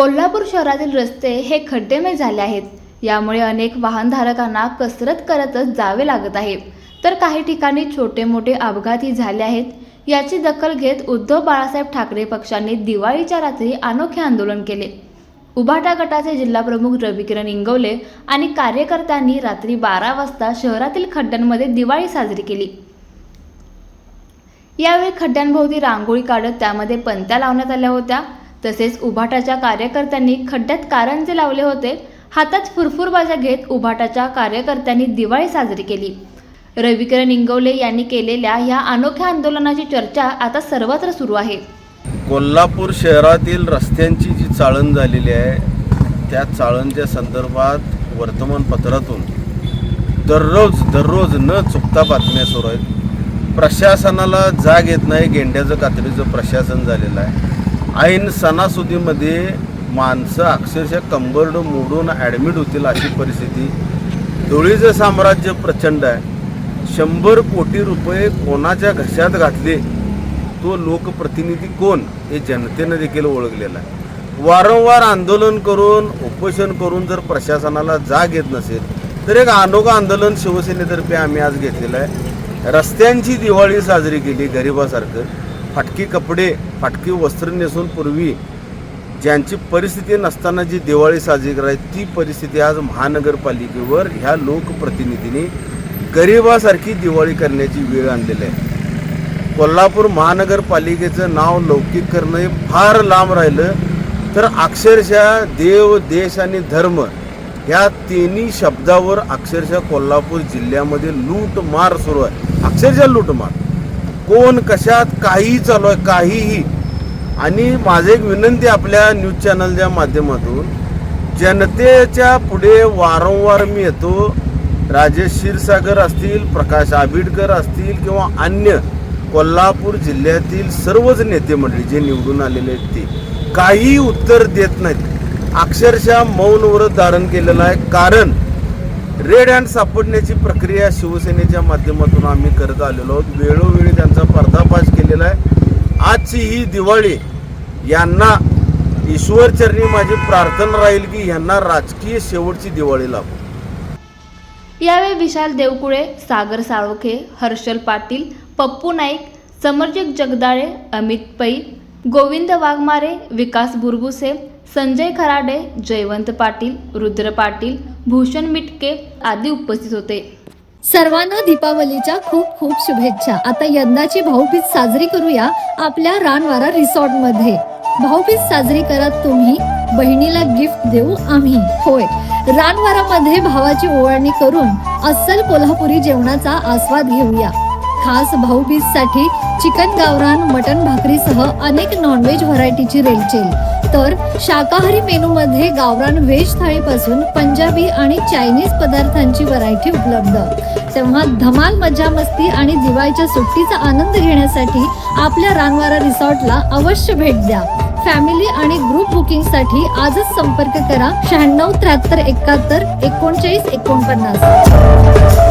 कोल्हापूर शहरातील रस्ते हे खड्डेमय झाले आहेत. यामुळे अनेक वाहनधारकांना कसरत करतच जावे लागत आहे. तर काही ठिकाणी छोटे मोठे अपघातही झाले आहेत. याची दखल घेत उद्धव बाळासाहेब ठाकरे पक्षाने दिवाळीच्या रात्री अनोखे आंदोलन केले. उभाटा गटाचे जिल्हाप्रमुख रविकिरण इंगवले आणि कार्यकर्त्यांनी रात्री बारा वाजता शहरातील खड्ड्यांमध्ये दिवाळी साजरी केली. यावेळी खड्ड्यांभोवती रांगोळी काढत त्यामध्ये पंत्या लावण्यात आल्या होत्या. तसेच उभाटाच्या कार्यकर्त्यांनी खड्ड्यात कारंजे लावले होते. हातात फुरफुरबाजा घेत उभाटाच्या कार्यकर्त्यांनी दिवाळी साजरी केली. रविकिरण इंगवले यांनी केलेल्या ह्या अनोख्या आंदोलनाची चर्चा आता सर्वत्र सुरू आहे. कोल्हापूर शहरातील रस्त्यांची जी चाळण झालेली आहे त्या चाळणच्या संदर्भात वर्तमानपत्रातून दररोज दररोज न चुकता बातम्या सुरू आहेत. प्रशासनाला जाग येत नाही गेंड्याचं कात्रीचं प्रशासन झालेलं आहे. ऐन सणासुदीमध्ये माणसं अक्षरशः कंबरड मोडून ॲडमिट होतील अशी परिस्थिती. धुळीचं साम्राज्य प्रचंड आहे. शंभर कोटी रुपये कोणाच्या घशात घातले? तो लोकप्रतिनिधी कोण? हे जनतेनं देखील ओळखलेला आहे. वारंवार आंदोलन करून उपोषण करून जर प्रशासनाला जाग येत नसेल तर एक अनोखं आंदोलन शिवसेनेतर्फे आम्ही आज घेतलेलं आहे. रस्त्यांची दिवाळी साजरी केली गरिबासारखं. फाटकी कपडे फाटकी वस्त्र नेसून पूर्वी ज्यांची परिस्थिती नसताना जी दिवाळी साजरी करायची ती परिस्थिती आज महानगरपालिकेवर ह्या लोकप्रतिनिधींनी गरिबासारखी दिवाळी करण्याची वेळ आणलेली आहे. कोल्हापूर महानगरपालिकेचं नाव लौकिक करणं हे फार लांब राहिलं तर अक्षरशः देव देश आणि धर्म ह्या तिन्ही शब्दावर अक्षरशः कोल्हापूर जिल्ह्यामध्ये लूटमार सुरू आहे. अक्षरशः लूटमार. कोण कशात काहीही चालू आहे काहीही. आणि माझी एक विनंती आपल्या न्यूज चॅनलच्या माध्यमातून जनतेच्या पुढे वारंवार मी येतो. राजेश क्षीरसागर असतील प्रकाश आबिडकर असतील किंवा अन्य कोल्हापूर जिल्ह्यातील सर्वच नेते मंडळी जे निवडून आलेले आहेत ते काही उत्तर देत नाहीत. अक्षरशः मौन व्रत धारण केलेलं आहे. कारण रेड हँड सापडण्याची प्रक्रिया शिवसेनेच्या माध्यमातून आम्ही करत आलेलो आहोत. वेळोवेळी त्यांचा पर्दाफाश केलेला आहे. आजची ही दिवाळी यांना ईश्वरचरणी माझी प्रार्थना राहील की यांना राजकीय शेवटची दिवाळी लाभो. यावेळी विशाल देवकुळे सागर साळोखे हर्षल पाटील पप्पू नाईक समरजित जगदाळे अमित पै गोविंद वाघमारे विकास बुरगुसे संजय खराडे जयवंत पाटील रुद्र पाटील भूषण मिटके आदी उपस्थित होते. सर्वांना दीपावलीच्या खूप खूप शुभेच्छा. आता यंदाची भाऊबीज साजरी करूया आपल्या रानवारा रिसॉर्टमध्ये भाऊबीज साजरी करत तुम्ही बहिणीला गिफ्ट देऊ आम्ही. होय. रानवारामध्ये भावाची ओवाळणी करून अस्सल कोल्हापुरी जेवणाचा आस्वाद घेऊया. खास भाऊबीजसाठी चिकन गावरान मटन भाकरीसह अनेक नॉनव्हेज व्हरायटीची रेलचेल तर शाकाहारी मेनूमध्ये गावरान व्हेज थाळीपासून पंजाबी आणि चायनीज पदार्थांची व्हरायटी उपलब्ध. तेव्हा धमाल मजा मस्ती आणि दिवाळीच्या सुट्टीचा आनंद घेण्यासाठी आपल्या रानवारा रिसॉर्टला अवश्य भेट द्या. फॅमिली आणि ग्रुप बुकिंगसाठी आजच संपर्क करा शहाण्णव त्र्याहत्तर एकाहत्तर एकोणचाळीस एकोणपन्नास.